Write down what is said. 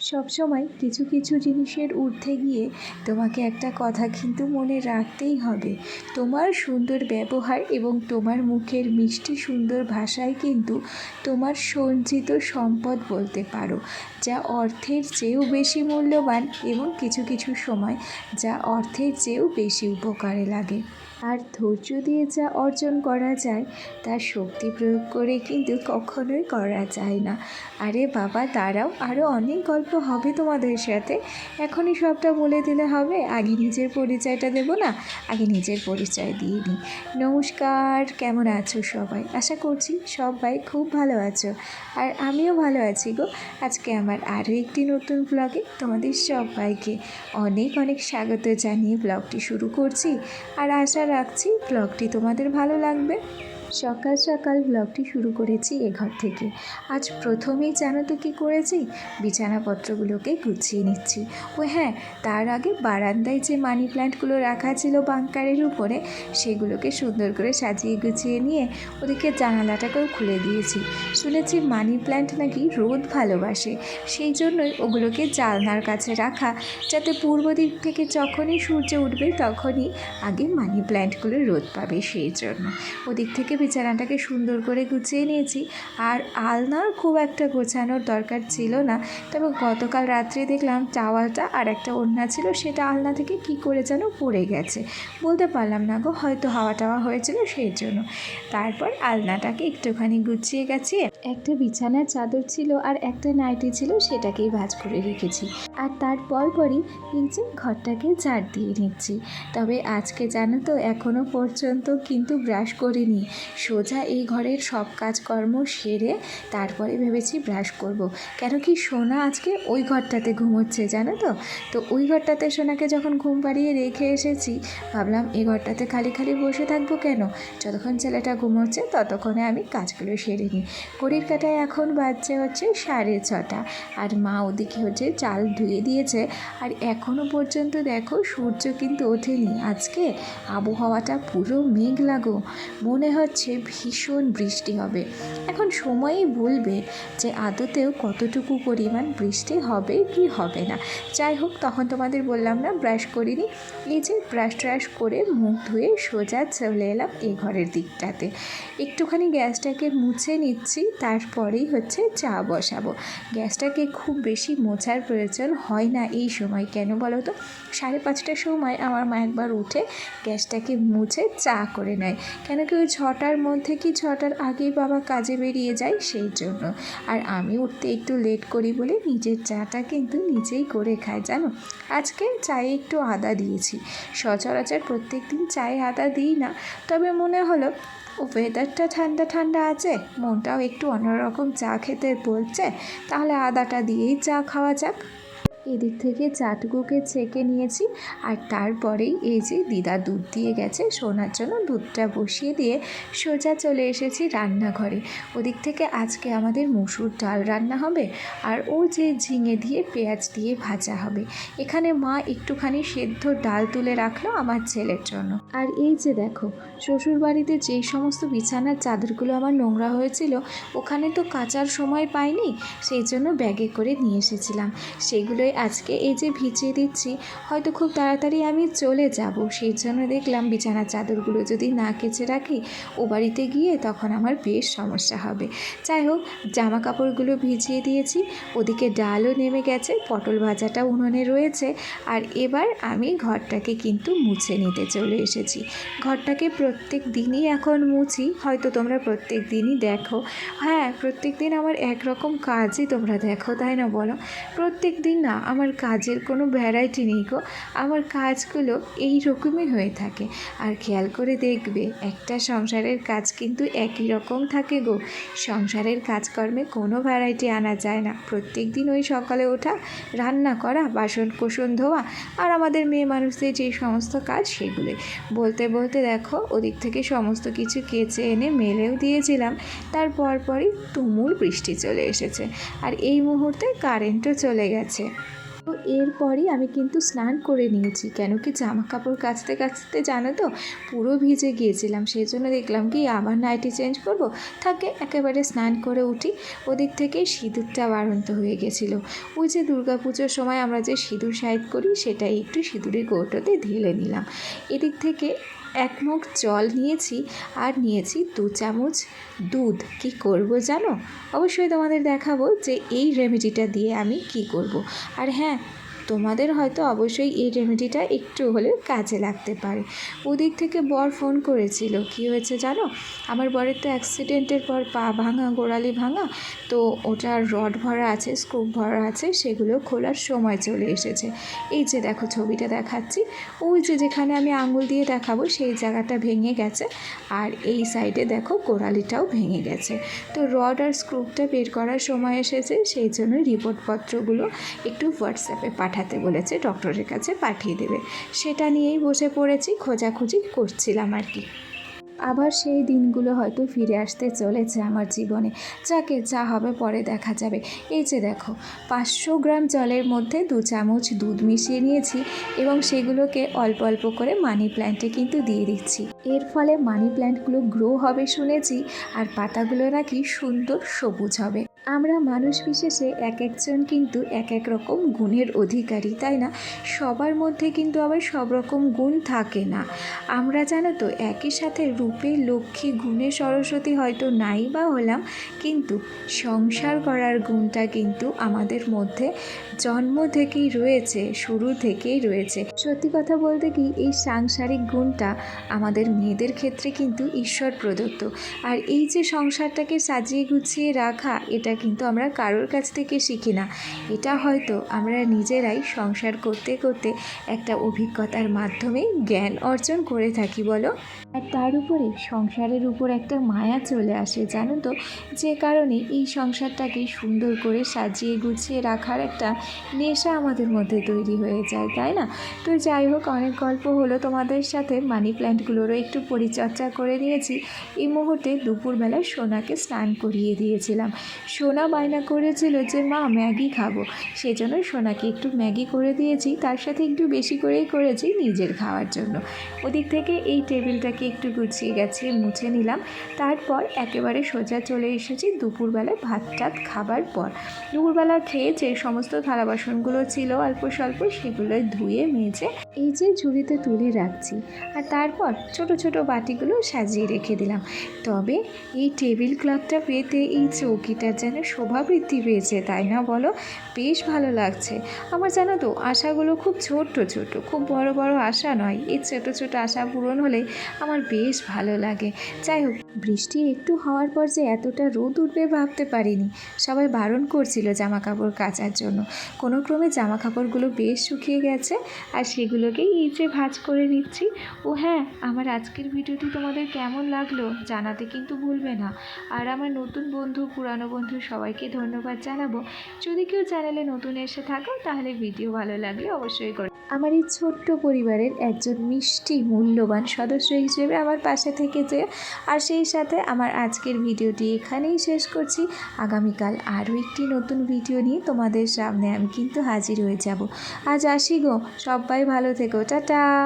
সবসময় কিছু কিছু জিনিসের ঊর্ধ্বে গিয়ে তোমাকে একটা কথা কিন্তু মনে রাখতেই হবে। তোমার সুন্দর ব্যবহার এবং তোমার মুখের মিষ্টি সুন্দর ভাষায় কিন্তু তোমার সঞ্চিত সম্পদ বলতে পারো, যা অর্থের চেয়েও বেশি মূল্যবান এবং কিছু কিছু সময় যা অর্থের চেয়েও বেশি উপকারে লাগে। আর ধৈর্য দিয়ে যা অর্জন করা যায় তার শক্তি প্রয়োগ করে কিন্তু কখনোই করা যায় না। আরে বাবা তারাও আরও অনেক গল্প হবে তোমাদের সাথে। এখনই সবটা বলে দিলে হবে। আগে নিজের পরিচয়টা দেবো না? আগে নিজের পরিচয় দিয়ে নিই। নমস্কার, কেমন আছো সবাই? আশা করছি সবাই খুব ভালো আছো। আর আমিও ভালো আছি গো। আজকে আমার আরও একটি নতুন ব্লগে তোমাদের সবাইকে অনেক অনেক স্বাগত জানিয়ে ব্লগটি শুরু করছি। আর আশা রাখছি। ব্লগটি তোমাদের ভালো লাগবে। সকাল সকাল ব্লগটি শুরু করেছি এ ঘর থেকে। আজ প্রথমেই জানো তো কী করেছি, বিছানাপত্রগুলোকে গুছিয়ে নিচ্ছি। ও হ্যাঁ তার আগে বারান্দায় যে মানি প্ল্যান্টগুলো রাখা ছিল বাংকারের উপরে, সেগুলোকে সুন্দর করে সাজিয়ে গুছিয়ে নিয়ে ওদিকে জানালাটাকেও খুলে দিয়েছি। শুনেছি মানি প্ল্যান্ট নাকি রোদ ভালোবাসে, সেই জন্যই ওগুলোকে জালনার কাছে রাখা, যাতে পূর্ব দিক থেকে যখনই সূর্য উঠবে তখনই আগে মানি প্ল্যান্টগুলো রোদ পাবে সেই জন্য। ওদিক থেকে বিছানাটাকে সুন্দর করে গুছিয়ে নিয়েছি। আর আলনার খুব একটা গোছানোর দরকার ছিল না। তবে গতকাল রাত্রে দেখলাম টাওয়ালটা আর একটা ওড়না ছিল, সেটা আলনা থেকে কি করে যেন পড়ে গেছে। বলতে পারলাম না গো, হয়তো হাওয়া টাওয়া হয়েছিল সেই জন্য। তারপর আলনাটাকে একটুখানি গুছিয়ে গেছি একটা বিছানার চাদর ছিল আর একটা নাইটি ছিল, সেটাকেই ভাজ করে রেখেছি। আর তার এই যে ঘরটাকে ঝাড় দিয়ে নিচ্ছি। তবে আজকে জানো তো এখনও পর্যন্ত কিন্তু ব্রাশ করিনি। সোজা এই ঘরের সব কাজকর্ম সেরে তারপরে ভেবেছি ব্রাশ করব। কেন কি সোনা আজকে ওই ঘরটাতে ঘুমোচ্ছে, জানো তো? তো ওই ঘরটাতে সোনাকে যখন ঘুম পাড়িয়ে রেখে এসেছি, ভাবলাম এই ঘরটাতে খালি খালি বসে থাকব কেন? যতক্ষণ ছেলেটা ঘুমোচ্ছে ততক্ষণে আমি কাজগুলো সেরে নিই। ঘড়ির কাটায় এখন বাজছে হচ্ছে সাড়ে ছটা আর মা ওদিকে হচ্ছে চাল ধুয়ে দিয়েছে আর এখনও পর্যন্ত দেখো সূর্য কিন্তু ওঠেনি। আজকে আবহাওয়াটা পুরো মেঘ লাগো মনে হচ্ছে ভীষণ বৃষ্টি হবে। এখন সময়ই বলবে যে আদতেও কতটুকু পরিমাণ বৃষ্টি হবে কি হবে না। যাই হোক, তখন তোমাদের বললাম না, ব্রাশ করিনি। এই যে ব্রাশ ট্রাশ করে মুখ ধুয়ে সোজা চলে এলাম এই ঘরের দিকটাতে। একটুখানি গ্যাসটাকে মুছে নিচ্ছি, তারপরেই হচ্ছে চা বসাবো। গ্যাসটাকে খুব বেশি মোছার প্রয়োজন হয় না এই সময়। কেন বলো তো? সাড়ে পাঁচটার সময় আমার মা একবার উঠে গ্যাসটাকে মুছে চা করে নেয়। কেন কি ওই ছটার মধ্যে কি ছটার আগেই বাবা কাজে বেরিয়ে যায়? সেই জন্য। আর আমি উঠতে একটু লেট করি বলে নিজের চাটা কিন্তু নিজেই করে খাই, জানো? আজকে চায়ে একটু আদা দিয়েছি। সচরাচর প্রত্যেক দিন চায়ে আদা দিই না। তবে মনে হলো ওয়েদারটা ঠান্ডা ঠান্ডা আছে, মনটাও একটু অন্যরকম চা খেতে বলছে, তাহলে আদাটা দিয়েই চা খাওয়া যাক। এদিক থেকে চাটুকুকে ছেঁকে নিয়েছি আর তারপরেই এই যে দিদা দুধ দিয়ে গেছে, সোনার জন্য দুধটা বসিয়ে দিয়ে সোজা চলে এসেছি রান্নাঘরে। ওদিক থেকে আজকে আমাদের মুসুর ডাল রান্না হবে আর ও যে ঝিঙে দিয়ে পেঁয়াজ দিয়ে ভাজা হবে। এখানে মা একটুখানি সেদ্ধ ডাল তুলে রাখল আমার ছেলের জন্য। আর এই যে দেখো শ্বশুর বাড়িতে যেই সমস্ত বিছানার চাদরগুলো আমার নোংরা হয়েছিল, ওখানে তো কাচার সময় পাইনি, সেই জন্য ব্যাগে করে নিয়ে এসেছিলাম। সেগুলোই আজকে এই যে ভিজিয়ে দিচ্ছি, হয়তো খুব তাড়াতাড়ি আমি চলে যাব। সেই জন্য দেখলাম বিছানার চাদরগুলো যদি না কেচে রাখি, ও বাড়িতে গিয়ে তখন আমার বেশ সমস্যা হবে। যাই হোক জামা কাপড়গুলো ভিজিয়ে দিয়েছি, ওদিকে ডালও নেমে গেছে, পটল ভাজাটা উনুনে রয়েছে, আর এবার আমি ঘরটাকে কিন্তু মুছে নিতে চলে এসেছি। ঘরটাকে প্রত্যেক দিনই এখন মুছি, হয়তো তোমরা প্রত্যেক দিনই দেখো। হ্যাঁ প্রত্যেক দিন আমার একরকম কাজই তোমরা দেখো, তাই না বলো? প্রত্যেক দিন না আমার কাজের কোনো ভ্যারাইটি নেই গো। আমার কাজগুলো এই রকমই হয়ে থাকে। আর খেয়াল করে দেখবে, একটা সংসারের কাজ কিন্তু একই রকম থাকে গো। সংসারের কাজকর্মে কোনো ভ্যারাইটি আনা যায় না। প্রত্যেক দিন ওই সকালে ওঠা, রান্না করা বাসন কোসন ধোয়া আর আমাদের মেয়ে মানুষদের যে সমস্ত কাজ সেগুলোই। বলতে বলতে দেখো, ওদিক থেকে সমস্ত কিছু কেচে এনে মেলেও দিয়েছিলাম। তার পরপরই তুমুল বৃষ্টি চলে এসেছে। আর এই মুহূর্তে কারেন্টও চলে গেছে। তো এরপরই আমি কিন্তু স্নান করে নিয়েছি। কেন কি জামা কাপড় কাচতে কাচতে জানো তো পুরো ভিজে গিয়েছিলাম। সেই জন্য দেখলাম কি আবার নাইটি চেঞ্জ করব। থাকে একেবারে স্নান করে উঠি। ওদিক থেকে সিঁদুরটা বাড়ন্ত হয়ে গেছিল। ওই যে পুজোর সময় আমরা যে সিঁদুর সাইড করি, সেটাই একটু সিঁদুরের গোটোতে ঢেলে নিলাম। এদিক থেকে এক মুখ জল নিয়েছি আর নিয়েছি দু চামচ দুধ কি করব জানো অবশ্যই তোমাদের দেখাবো যে এই রেমেডিটা দিয়ে আমি কি করব। আর হ্যাঁ তোমাদের হয়তো অবশ্যই এই রেমেডিটা একটু হলে কাজে লাগতে পারে। ওদিক থেকে বর ফোন করেছিল, কি হয়েছে জানো? আমার বরের তো অ্যাক্সিডেন্টের পর পা ভাঙা, গোড়ালি ভাঙা, তো ওটার রড ভরা আছে স্ক্রু ভরা আছে, সেগুলো খোলার সময় চলে এসেছে। এই যে দেখো ছবিটা দেখাচ্ছি। ওই যে যেখানে আমি আঙুল দিয়ে দেখাবো, সেই জায়গাটা ভেঙে গেছে। আর এই সাইডে দেখো গোড়ালিটাও ভেঙে গেছে। তো রড আর স্ক্রুপটা বের করার সময় এসেছে, সেই জন্য রিপোর্টপত্রগুলো একটু হোয়াটসঅ্যাপে পাঠাতে বলেছে, ডক্টরের কাছে পাঠিয়ে দেবে। সেটা নিয়েই বসে পড়েছি, খোঁজাখুঁজি করছিলাম আর কি। আবার সেই দিনগুলো হয়তো ফিরে আসতে চলেছে আমার জীবনে। যাকে যা হবে পরে দেখা যাবে। এই যে দেখো, পাঁচশো গ্রাম জলের মধ্যে দু চামচ দুধ মিশিয়ে নিয়েছি এবং সেগুলোকে অল্প অল্প করে মানি প্ল্যান্টে কিন্তু দিয়ে দিচ্ছি। এর ফলে মানি প্ল্যান্টগুলো গ্রো হবে শুনেছি, আর পাতাগুলো নাকি সুন্দর সবুজ হবে। আমরা মানুষ বিশেষে এক একজন কিন্তু এক এক রকম গুণের অধিকারী, তাই না? সবার মধ্যে কিন্তু আবার সব রকম গুণ থাকে না। আমরা জানো তো, একই সাথে রূপে লক্ষ্মী গুণে সরস্বতী হয়তো নাই বা হলাম, কিন্তু সংসার করার গুণটা কিন্তু আমাদের মধ্যে জন্ম থেকেই রয়েছে, শুরু থেকেই রয়েছে। সত্যি কথা বলতে কি, এই সাংসারিক গুণটা আমাদের মেয়েদের ক্ষেত্রে কিন্তু ঈশ্বর প্রদত্ত। আর এই যে সংসারটাকে সাজিয়ে গুছিয়ে রাখা, এটা কিন্তু আমরা কারোর কাছ থেকে শিখি না। এটা হয়তো আমরা নিজেরাই সংসার করতে করতে একটা অভিজ্ঞতার মাধ্যমে জ্ঞান অর্জন করে থাকি, বলো? আর তার উপরে সংসারের উপর একটা মায়া চলে আসে, জানো তো? যে কারণে এই সংসারটাকে সুন্দর করে সাজিয়ে গুছিয়ে রাখার একটা নেশা আমাদের মধ্যে তৈরি হয়ে যায়, তাই না? তো যাই হোক, অনেক গল্প হলো তোমাদের সাথে। মানি প্ল্যান্টগুলোরও একটু পরিচর্যা করে নিয়েছি। এই মুহূর্তে দুপুরবেলা সোনাকে স্নান করিয়ে দিয়েছিলাম। সোনা বায়না করেছিল যে, মা, ম্যাগি খাব। সেজন্য সোনাকে একটু ম্যাগি করে দিয়েছি, তার সাথে একটু বেশি করেই করেছি নিজের খাওয়ার জন্য। ওদিক থেকে এই টেবিলটাকে একটু গুছিয়ে গেছে মুছে নিলাম। তারপর একেবারে সোজা চলে এসেছি দুপুরবেলায় ভাত টাত খাবার পর। দুপুরবেলা খেয়ে যে সমস্ত থালা বাসনগুলো ছিল অল্প স্বল্প সেগুলো ধুয়ে, মেজে এই যে ঝুড়িতে তুলে রাখছি আর তারপর ছোট ছোট বাটিগুলো সাজিয়ে রেখে দিলাম। তবে এই টেবিল ক্লথটা পেতে এই চৌকিটার যেন শোভা বৃদ্ধি পেয়েছে, তাই না বলো? বেশ ভালো লাগছে। আমার জানো তো, আশাগুলো খুব ছোট্ট ছোট খুব বড় বড় আশা নয়, এই ছোট ছোট আশা পূরণ হলে আমার বেশ ভালো লাগে। যাই হোক, বৃষ্টি একটু হওয়ার পর যে এতটা রোদ উঠবে ভাবতে পারিনি। সবাই বারণ করছিল জামা কাপড় কাচার জন্য। কোনো ক্রমে জামা কাপড়গুলো বেশ শুকিয়ে গেছে, আর সেগুলোকেই এই ভাঁজ করে নিচ্ছি। ও হ্যাঁ আমার আজকের ভিডিওটি তোমাদের কেমন লাগল জানাতে কিন্তু ভুলবে না। আর আমার নতুন বন্ধু, পুরানো বন্ধু সবাইকে ধন্যবাদ জানাব। যদি কেউ চ্যানেলে নতুন এসে থাকো, তাহলে ভিডিও ভালো লাগলে অবশ্যই করো আমার এই ছোট্ট পরিবারের একজন মিষ্টি, মূল্যবান সদস্য হিসেবে আমার পাশে থেকে যে আর সেই সাথে আমার আজকের ভিডিওটি এখানেই শেষ করছি। আগামীকাল আরও একটি নতুন ভিডিও নিয়ে তোমাদের সামনে আমি কিন্তু হাজির হয়ে যাব। আজ আসি গো। সবাই ভালো থেকো। টাটা!